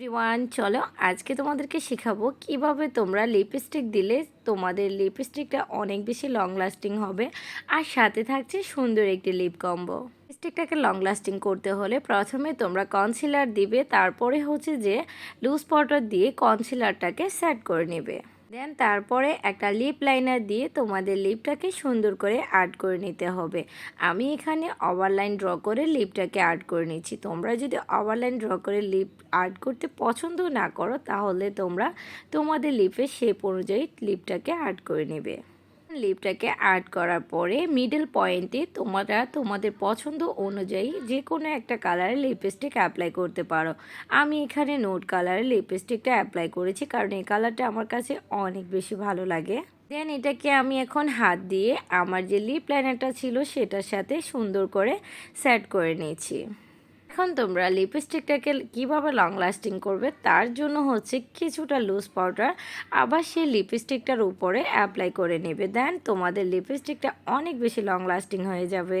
Everyone চলো আজকে তোমাদেরকে শেখাবো কীভাবে তোমরা লিপস্টিক দিলে তোমাদের লিপস্টিকটা অনেক বেশি লং লাস্টিং হবে আর সাথে থাকছে সুন্দর একটি লিপ কম্বো লিপস্টিকটাকে লং লাস্টিং করতে হলে প্রথমে তোমরা কনসিলার দিবে, তারপরে হচ্ছে যে লুজ পাউডার দিয়ে কনসিলারটাকে সেট করে নেবে। দেন তারপরে একটা লিপ লাইনার দিয়ে তোমাদের লিপটাকে সুন্দর করে আর্ট করে নিতে হবে। আমি এখানে ওভারলাইন ড্র করে লিপটাকে আর্ট করে নিচ্ছি। তোমরা যদি ওভারলাইন ড্র করে লিপ আর্ট করতে পছন্দ না করো, তাহলে তোমরা তোমাদের লিপের শেপ অনুযায়ী লিপটাকে আর্ট করে নেবে। লিপটাকে আর্ট করার পরে মিডল পয়েন্টে তোমরা তোমাদের পছন্দ অনুযায়ী যে কোনো একটা কালারের লিপস্টিক অ্যাপ্লাই করতে পারো। আমি এখানে নোট কালারের লিপস্টিকটা অ্যাপ্লাই করেছি কারণ এই কালারটা আমার কাছে অনেক বেশি ভালো লাগে। দেন এটাকে আমি এখন হাত দিয়ে আমার যে লিপ লাইনারটা ছিল সেটার সাথে সুন্দর করে সেট করে নিয়েছি। এখন তোমরা লিপস্টিকটাকে কীভাবে লং লাস্টিং করবে, তার জন্য হচ্ছে কিছুটা লুজ পাউডার আবার সেই লিপস্টিকটার উপরে অ্যাপ্লাই করে নেবে। দেন তোমাদের লিপস্টিকটা অনেক বেশি লং লাস্টিং হয়ে যাবে।